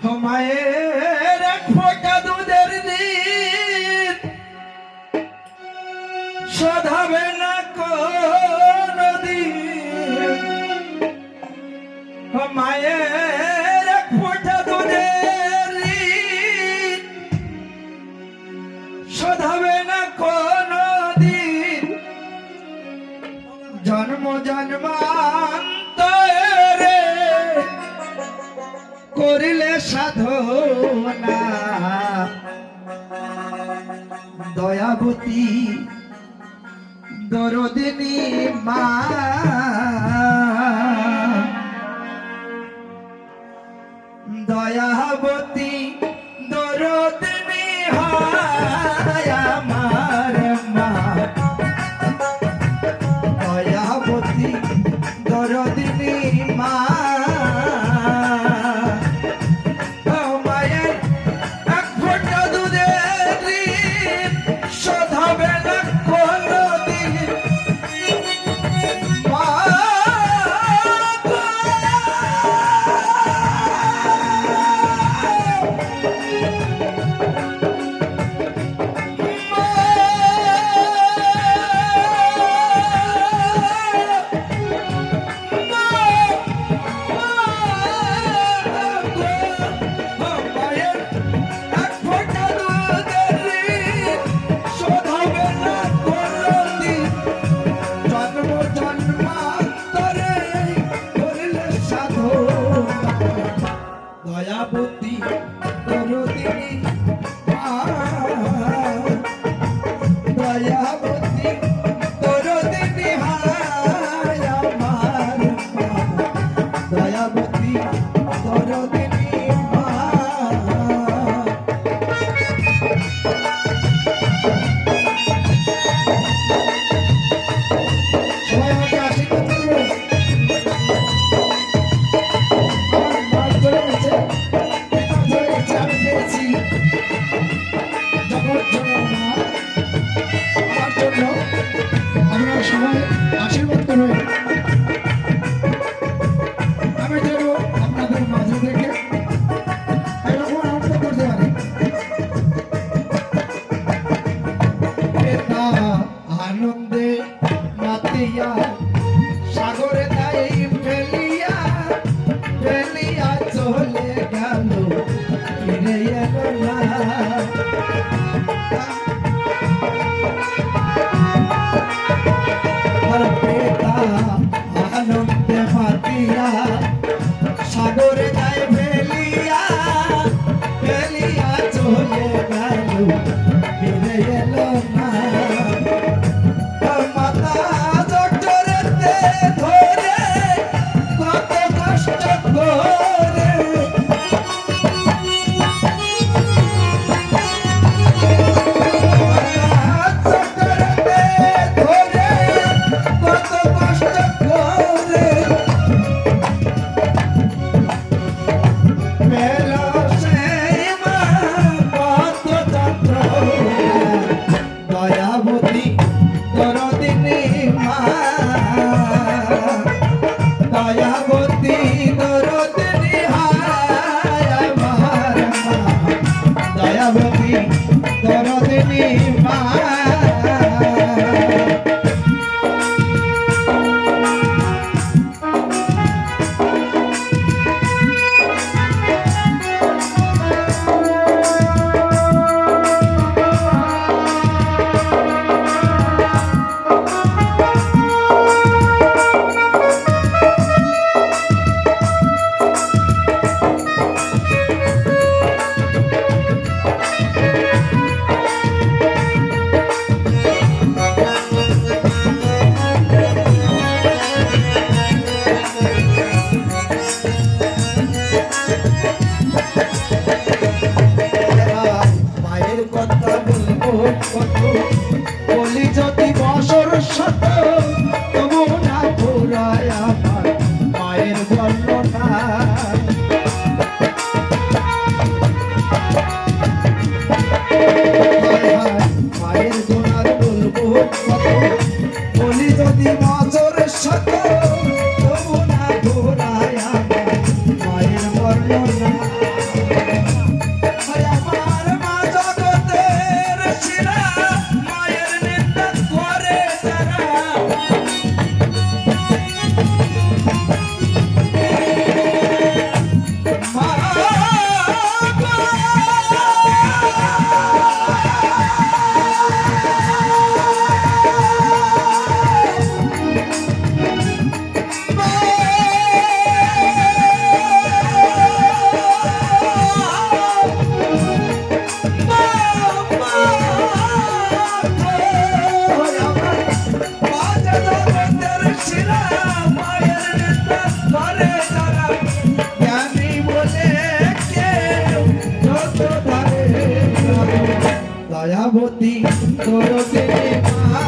মায়ের এক ফোঁটা দুধের দিন সধাবে না নদী মায়ের এক ফোঁটা দুধের দিন সধাবে না দিন জন্ম জন্মান্তরে করিলে সাধনা। দয়াবতী দরদিনী মা। দয়াবতী দরদিনী হায়া মা। আনন্দে মাতিয়া যাবে বলি যদি বছর শত, তবু না ঘোরায় আমার মায়ের বর্ণনা। মায়ের গোনার বলব কত? বলি যদি বছর শত, তবু না ঘোরায় আমার মায়ের বর্ণনা। দয়াবতী দরদে মা